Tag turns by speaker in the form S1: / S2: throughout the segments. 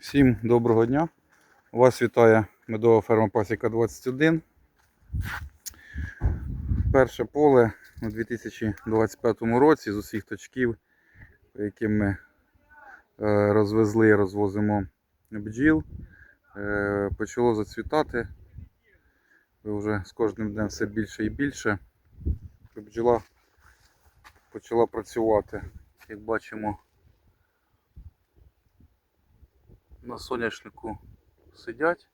S1: Всім доброго дня. Вас вітає медова ферма Пасіка 21. Перше поле у 2025 році з усіх точків, по яким ми е, розвезли і розвозимо бджіл, е, почало зацвітати. Вже з кожним днем все більше і більше. Бджола почала працювати. Як бачимо, на соняшнику сидять.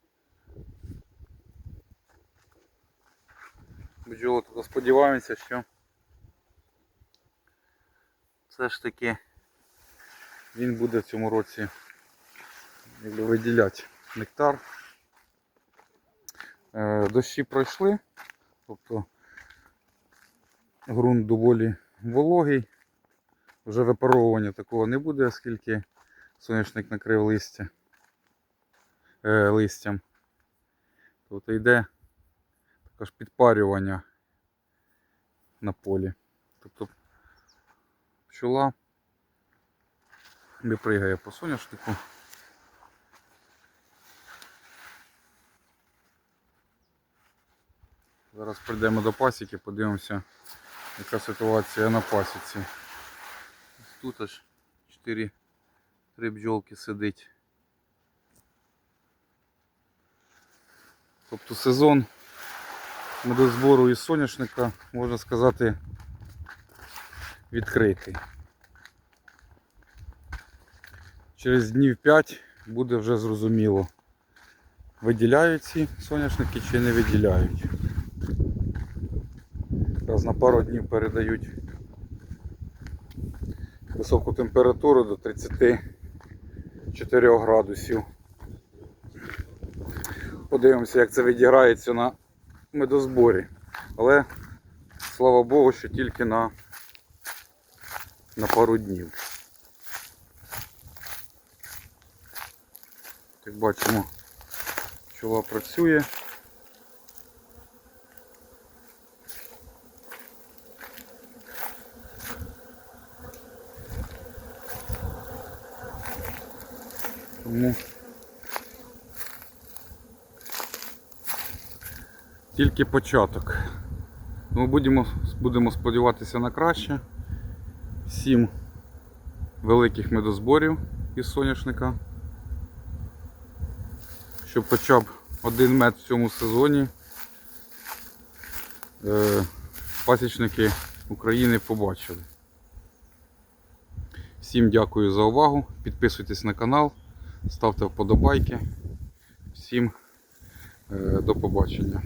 S1: Бджоли тут сподіваємося, що все ж таки він буде в цьому році виділяти нектар. Е, Дощі пройшли, тобто ґрунт доволі вологий. Вже випаровування такого не буде, оскільки соняшник накрив листя, е, листям. Тобто йде також підпарювання на полі. Тобто пчола не пригає по соняшнику. Зараз прийдемо до пасіки, подивимося, яка ситуація на пасіці. Тут аж 4 три бджолки сидить. Тобто сезон медозбору із соняшника, можна сказати, відкритий. Через днів 5 буде вже зрозуміло, виділяють ці соняшники чи не виділяють. Раз на пару днів передають високу температуру до 34 градусів. Подивимося, як це відіграється на медозборі. Але слава Богу, що тільки на, на пару днів. Як бачимо, чола працює. Тому тільки початок. Ми будемо, будемо сподіватися на краще. Сім великих медозборів із соняшника. Щоб хоча б один мед в цьому сезоні е, пасічники України побачили. Всім дякую за увагу. Підписуйтесь на канал, ставте вподобайки. Всім е, до побачення.